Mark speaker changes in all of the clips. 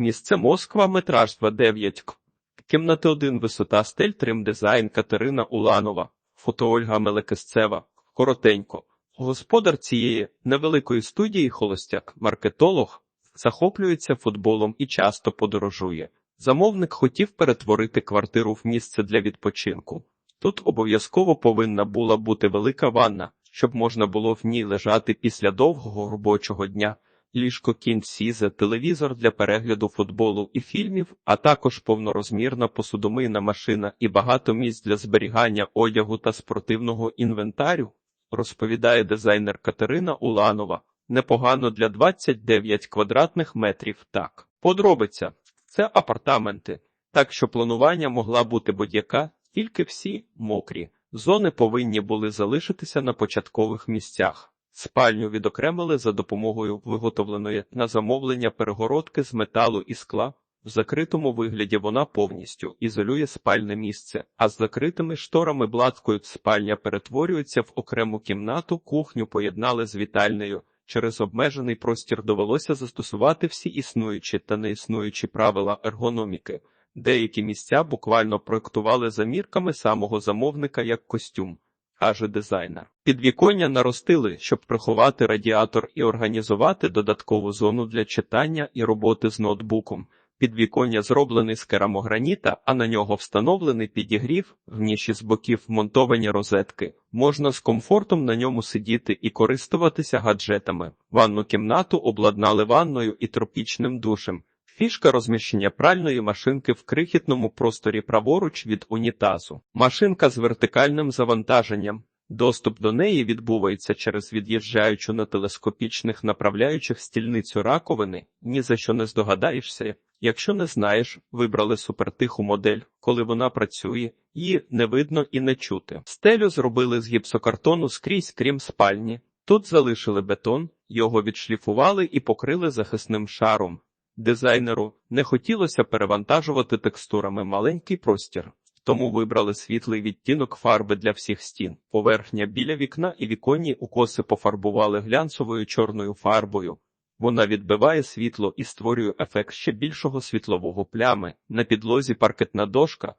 Speaker 1: Місце Москва, метраж 29 к. Кімнати 1, висота стель, трим дизайн Катерина Уланова, фото Ольга Мелекесцева. Коротенько. Господар цієї невеликої студії холостяк, маркетолог, захоплюється футболом і часто подорожує. Замовник хотів перетворити квартиру в місце для відпочинку. Тут обов'язково повинна була бути велика ванна, щоб можна було в ній лежати після довгого робочого дня, ліжко кінціза, телевізор для перегляду футболу і фільмів, а також повнорозмірна посудомийна машина і багато місць для зберігання одягу та спортивного інвентарю, розповідає дизайнер Катерина Уланова. Непогано для 29 квадратних метрів. Так, подробиця це апартаменти, так що планування могла бути будь-яка, тільки всі мокрі. Зони повинні були залишитися на початкових місцях. Спальню відокремили за допомогою виготовленої на замовлення перегородки з металу і скла. В закритому вигляді вона повністю ізолює спальне місце, а з закритими шторами блаткою спальня перетворюється в окрему кімнату, кухню поєднали з вітальнею. Через обмежений простір довелося застосувати всі існуючі та неіснуючі правила ергономіки. Деякі місця буквально проектували за мірками самого замовника як костюм, каже дизайнер. Підвіконня наростили, щоб приховати радіатор і організувати додаткову зону для читання і роботи з ноутбуком. Підвіконня зроблений з керамограніта, а на нього встановлений підігрів, в ніші з боків вмонтовані розетки. Можна з комфортом на ньому сидіти і користуватися гаджетами. Ванну кімнату обладнали ванною і тропічним душем. Фішка розміщення пральної машинки в крихітному просторі праворуч від унітазу. Машинка з вертикальним завантаженням. Доступ до неї відбувається через від'їжджаючу на телескопічних направляючих стільницю раковини. Ні за що не здогадаєшся. Якщо не знаєш, вибрали супертиху модель, коли вона працює, її не видно і не чути. Стелю зробили з гіпсокартону скрізь, крім спальні. Тут залишили бетон, його відшліфували і покрили захисним шаром. Дизайнеру не хотілося перевантажувати текстурами маленький простір, тому вибрали світлий відтінок фарби для всіх стін. Поверхня біля вікна і віконні укоси пофарбували глянцевою чорною фарбою. Вона відбиває світло і створює ефект ще більшого світлового плями. На підлозі паркетна дошка,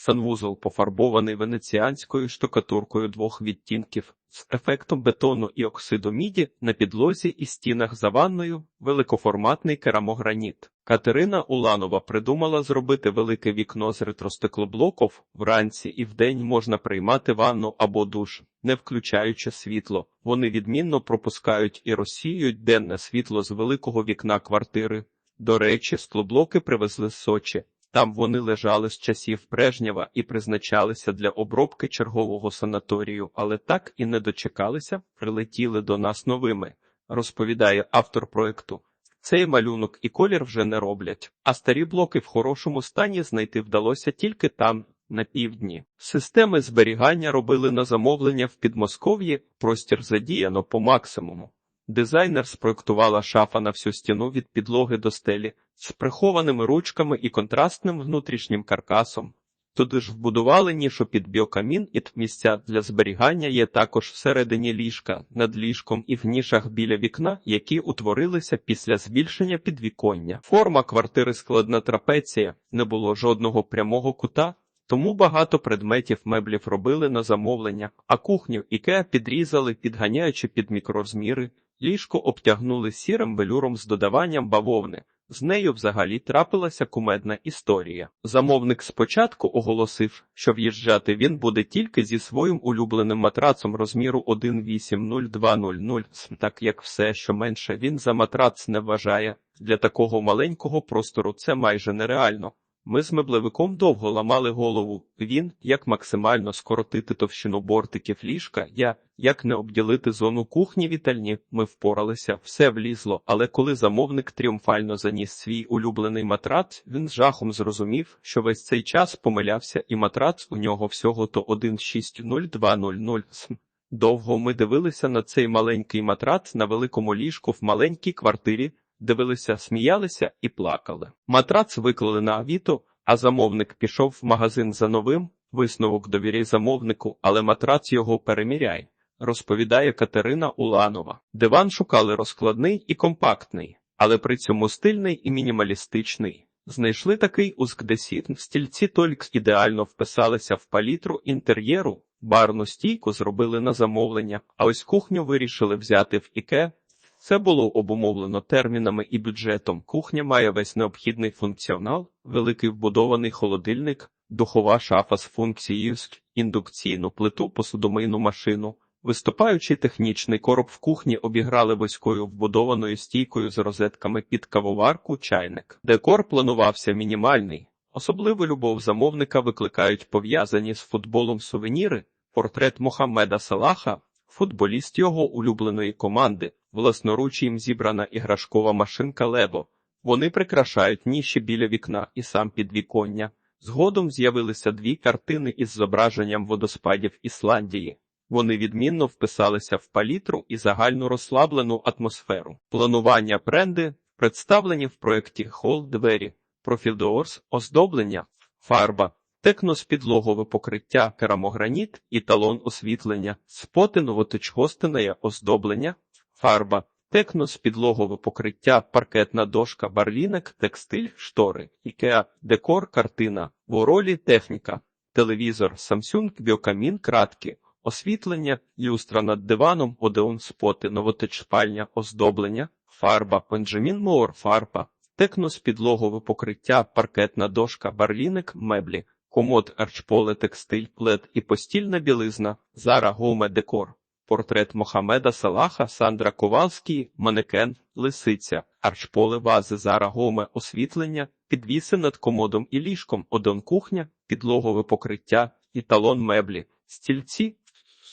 Speaker 1: санвузол пофарбований венеціанською штукатуркою двох відтінків з ефектом бетону і оксиду міді на підлозі і стінах за ванною великоформатний керамограніт. Катерина Уланова придумала зробити велике вікно з ретростеклоблоків. Вранці і вдень можна приймати ванну або душ, не включаючи світло. Вони відмінно пропускають і розсіюють денне світло з великого вікна квартири. До речі, склоблоки привезли з Сочі. Там вони лежали з часів Брежнєва і призначалися для обробки чергового санаторію, але так і не дочекалися, прилетіли до нас новими, розповідає автор проекту. Цей малюнок і колір вже не роблять, а старі блоки в хорошому стані знайти вдалося тільки там, на півдні. Системи зберігання робили на замовлення в Підмосков'ї, простір задіяно по максимуму. Дизайнер спроектувала шафа на всю стіну від підлоги до стелі з прихованими ручками і контрастним внутрішнім каркасом. Туди ж вбудували нішу під біокамін і місця для зберігання є також всередині ліжка, над ліжком і в нішах біля вікна, які утворилися після збільшення підвіконня. Форма квартири складна трапеція, не було жодного прямого кута, тому багато предметів меблів робили на замовлення, а кухню Ікеа підрізали, підганяючи під мікрозміри. Ліжко обтягнули сірим велюром з додаванням бавовни. З нею взагалі трапилася кумедна історія. Замовник спочатку оголосив, що в'їжджати він буде тільки зі своїм улюбленим матрацом розміру 1,80200, так як все, що менше він за матрац не вважає. Для такого маленького простору це майже нереально. Ми з меблевиком довго ламали голову. Він, як максимально скоротити товщину бортиків ліжка, я, як не обділити зону кухні вітальні, ми впоралися, все влізло, але коли замовник тріумфально заніс свій улюблений матрац, він з жахом зрозумів, що весь цей час помилявся, і матрац у нього всього то 1,60200. Довго ми дивилися на цей маленький матрац на великому ліжку в маленькій квартирі, дивилися, сміялися і плакали. Матрац виклали на авіто, а замовник пішов в магазин за новим. Висновок довіряй замовнику, але матрац його переміряй, розповідає Катерина Уланова. Диван шукали розкладний і компактний, але при цьому стильний і мінімалістичний. Знайшли такий узкдесін, стільці Толькс ідеально вписалися в палітру інтер'єру, барну стійку зробили на замовлення, а ось кухню вирішили взяти в Іке. Це було обумовлено термінами і бюджетом. Кухня має весь необхідний функціонал, великий вбудований холодильник, духова шафа з функцією, індукційну плиту, посудомийну машину. Виступаючий технічний короб в кухні обіграли вузькою вбудованою стійкою з розетками під кавоварку чайник. Декор планувався мінімальний. Особливу любов замовника викликають пов'язані з футболом сувеніри, портрет Мохаммеда Салаха, футболіст його улюбленої команди, власноруч їм зібрана іграшкова машинка Лего. Вони прикрашають ніші біля вікна і сам підвіконня. Згодом з'явилися дві картини із зображенням водоспадів Ісландії. Вони відмінно вписалися в палітру і загальну розслаблену атмосферу. Планування бренди представлені в проєкті Хол двері, профіль Доорс, оздоблення, фарба, текнос підлогове покриття, керамограніт і талон освітлення, споти новотичгостине оздоблення, фарба, текнос підлогове покриття, паркетна дошка, барлінок, текстиль, штори, ікеа, декор, картина, воролі, техніка, телевізор, Samsung, біокамін, кратки. Освітлення, люстра над диваном, одеон споти, новотич спальня, оздоблення, фарба, Бенджамін Моор, фарба, текнос підлогове покриття, паркетна дошка, барліник, меблі, комод, арчполе, текстиль, плед і постільна білизна, Зара Гоме Декор, портрет Мохамеда Салаха, Сандра Ковалський, манекен, лисиця, арчполе вази, Зара Гоме, освітлення, підвіси над комодом і ліжком, одон кухня, підлогове покриття, і талон меблі, стільці,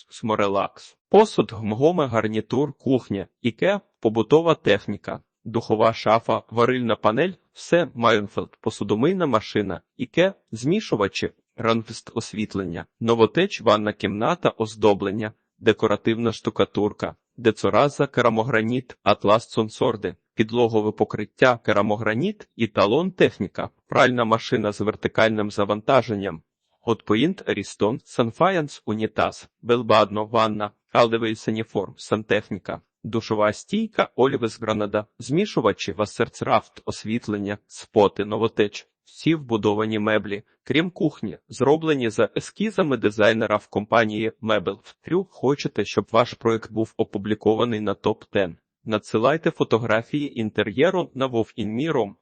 Speaker 1: Сморелакс, посуд, гмгоме, гарнітур, кухня, іке, побутова техніка, духова шафа, варильна панель, все Майонфелд, посудомийна машина, іке, змішувачі, ранфіст освітлення, новотеч, ванна кімната, оздоблення, декоративна штукатурка, децораза, керамограніт, атлас сонсорди, підлогове покриття, керамограніт і талон техніка, пральна машина з вертикальним завантаженням, Hotpoint, Ariston, Sunfiance, Унітаз, Белбадно, Ванна, Алдевий Саніформ, Сантехніка, душова стійка, Олівес Гранада, змішувачі, Вассерцрафт, освітлення, споти, новотеч, всі вбудовані меблі, крім кухні, зроблені за ескізами дизайнера в компанії Мебел. Трю, хочете, щоб ваш проект був опублікований на топ 10 Надсилайте фотографії інтер'єру на Вовінміром.